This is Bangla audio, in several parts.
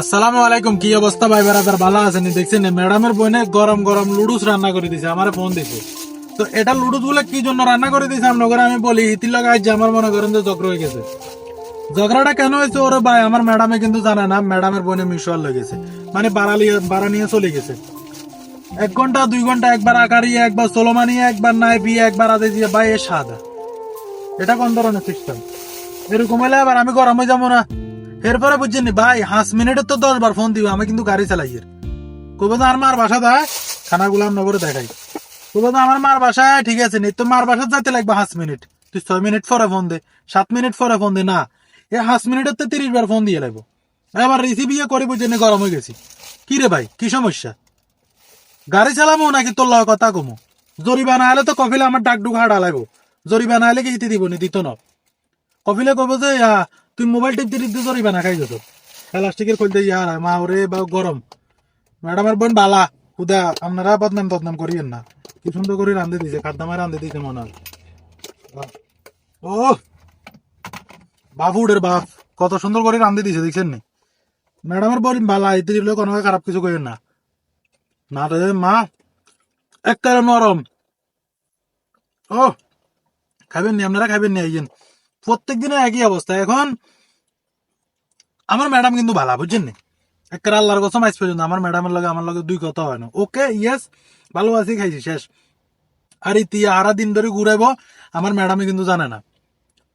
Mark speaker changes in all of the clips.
Speaker 1: আসসালামু আলাইকুম, কি অবস্থা ভাই বেড়াদার ভালো আছেন? দেখছেন ম্যাডামের বোনে গরম গরম লুডুস রান্না করে দিছে, আমার ফোন দিছে। তো এটা লুডুসগুলো কি জন্য রান্না করে দিছে আপনার আমি বলি হিতির লাগাই যে আমার মনে করেন যে ঝগড়া হয়ে গেছে। ঝগড়াটা কেন হয়েছে? ওরে ভাই, আমার ম্যাডামে কিন্তু জানে না, ম্যাডামের বোনে মিশোয়াল হয়ে গেছে। মানে বাড়ালি বাড়া নিয়ে চলে গেছে। এক ঘণ্টা, দুই ঘণ্টা, একবার আকারিয়ে একবার সোলোমানিয়ে একবার নাই বিয়ে একবার আদে দিয়ে, ভাই, এ সাদা। এটা কোন ধরনের সিস্টেম এরকম হলে আবার আমি গরমে যাব না। এরপরে বুঝছেন ভাই, হাঁস মিনিটের তো দশ বার ফোন দিব, আমি কিন্তু গাড়ি চালাই এর। কবে তো, আর মার বাসা দেয় খানা গুলাম নগরে দেখাই। কবে তো, আমার মার বাসায় ঠিক আছে, নি তো মার বাসা যাইতে লাগবে হাঁস মিনিট তুই ছয় মিনিট পরে ফোন দে, সাত মিনিট পরে ফোন দে, না, এ হাঁস মিনিটের তো তিরিশ বার ফোন দিয়ে লাগবো। এবার রিসিভ ইয়ে করে, বুঝছেন গরম হয়ে গেছি। কি রে ভাই, কি সমস্যা? গাড়ি চালামো নাকি তোর লগে কথা কমো? জরিমানা আলে তো কফিলে আমার ডাক ডুক হাড়া লাগবো জরিমানা আলে কি দিব নি, দিত না। কফিলে কব যে তুই মোবাইল টিপতে টিপতে জরিমানা খাই যেত প্লাস্টিকের খুলতে ইয়ার মা, ওরে বা গরম। ম্যাডামের বোন বালা। খুদা আপনারা বদনাম তদনাম করিয়েন না। কি সুন্দর করে রান্ধে দিছে খাদ্দামায় রান্ধে দিছে মনে হয়। ও বাবুডের বাপ। কত সুন্দর করে রান্ধে দিছে, দেখছেন নি? ম্যাডামের বোন বালা এতে দিলে কোনো খারাপ কিছু করেন না। না রে, মা একবারে নরম। ও খাবেন নি, আপনারা খাবেন নি, আইয়েন। প্রত্যেক দিনে একই অবস্থা। এখন আমার ম্যাডাম কিন্তু ভালো, বুঝছেন নি? একটা আল্লাহর কসম, আজ পর্যন্ত আমার ম্যাডামের লগে আমার লগে দুই কথা হয় না। ওকে ইয়েস ভালো আছি, খাইছি, শেষ। আর ইতিয়া আরা দিন ধরে ঘুরাইবো, আমার ম্যাডামে কিন্তু জানে না।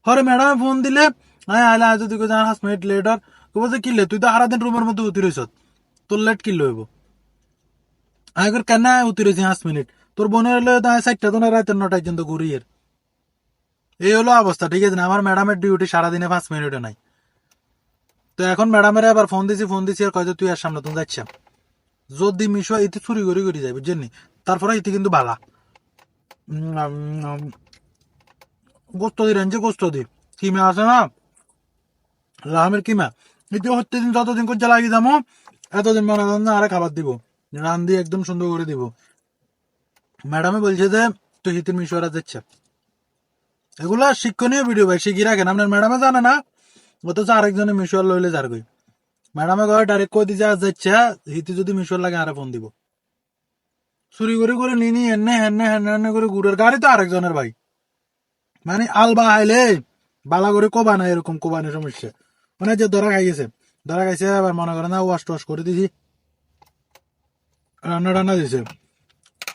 Speaker 1: হরে ম্যাডামে ফোন দিলে হ্যাঁ আলে আজ তুই জান হাস মিনিট লেটার কব যে কিনলে তুই তো সারা দিন রুমের মধ্যে উতি রইছ। তোর লেট কিনলে হইব? আমি কর, কেন উতি রয়েছি পাঁচ মিনিট? তোর বোনের হলে চারটা তো না, রাতের নটায় কিন্তু ঘুরিয়ে এই হলো অবস্থা, ঠিক আছে না? আমার ম্যাডামের ডিউটি সারাদিনে পাঁচ মিনিটে নাই। তো এখন ম্যাডামের আবার ফোন দিছি ফোন দিছি, আর কয়তো তুই আর সামনে তুমি যাচ্ছ যদি মিশো ইতি চুরি করি করি যাই বুঝছেন তারপরে ইতি কিন্তু বালা। গোস্ত দি রেঞ্জে গোস্ত দি। কিমা আছে না? লাহামের কিমা। ইতি হচ্ছে দিন, যতদিন করে লাগিয়ে যাব এতদিন মনে করেন না আরে খাবার দিব। রান দিয়ে একদম সুন্দর করে দিব। ম্যাডামে বলছে যে তুই হিতির মিশোরা যাচ্ছে। এগুলা শিক্ষণীয় ভিডিও ভাই শিখি রাখেন আপনার ম্যাডামে জানে না? অথচ আরেকজনে মিশোয়ার লইলে যার গই ম্যাডামে কয়, ডাইরেক্ট কই দিছে যাচ্ছে হিতি যদি মিশোয়ার লাগে, আরে ফোন দিব। চুরি করে করে নিনি, এনে হেনে হেনে হেনে করে ঘুরের গাড়ি তো আরেকজনের ভাই। মানে আলবা আইলে, বালা করে কোবা না এরকম কোবানের সমস্যা। মানে যে ধরা খাই গেছে, ধরা খাইছে, আবার মনে করে না, ওয়াশ টোয়াশ করে দিছি। রান্না টান্না দিছে।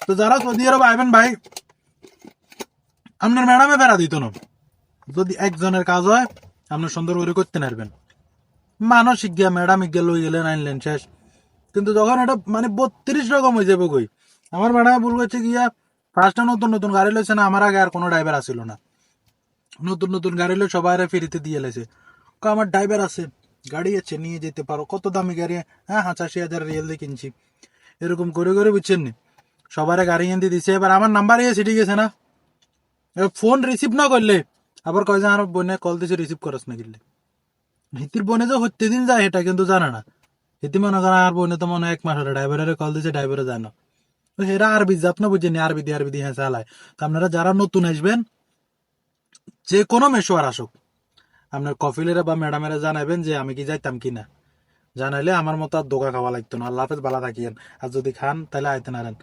Speaker 1: তো যারা সৌদি আরব আইবেন ভাই আপনার ম্যাডামে বেড়া দিত না। যদি একজনের কাজ হয় আপনি সুন্দর করে করতে পারবেন মানসিক গিয়া ম্যাডাম গিয়া লই গেলেন আনলেন শেষ। কিন্তু যখন এটা মানে বত্রিশ রকম হয়ে যাবে কই? আমার ম্যাডামে ভুল করছে গিয়া ফার্স্টে নতুন নতুন গাড়ি লইছে না, আমার আগে আর কোনো ড্রাইভার আসিল না। নতুন নতুন গাড়ি লই সবাই ফিরিতে দিয়ে লেছে আমার ড্রাইভার আছে, গাড়ি আছে, নিয়ে যেতে পারো। কত দামি গাড়ি হ্যাঁ হাঁচাশি হাজার রিয়েল দিয়ে কিনছি। এরকম করে করে বুঝছেন নি? সবার গাড়ি এনে দিছে, এবার আমার নাম্বার ইয়ে সিটি গেছে না। ফোন রিসিভ না করলে, আবার কয় যে, আর বোনে কল দিছে রিসিভ করস না কিনলে হিতির বোনে যে হত্যে দিন যায় এটা কিন্তু জানে না। হিতি মনে করে, আর বোনে তো মনে এক মাস হলো ড্রাইভারের কল দিছে ড্রাইভারে জানো। হেরা আরবি যে আপনি বুঝেনি, আরবি দিয়ে আরবি দিয়ে হ্যাঁ চালায় তো আপনারা যারা নতুন আসবেন, যে কোনো মেশোয়ার আসুক, আপনার কফিলেরা বা ম্যাডামেরা জানাবেন যে, আমি কি যাইতাম কিনা? জানাইলে আমার মতো আর দোকা খাওয়া লাগতো না। আল্লাহ হাফেজ, ভালো থাকিয়েন। আর যদি খান, তাহলে আইতে নারেন।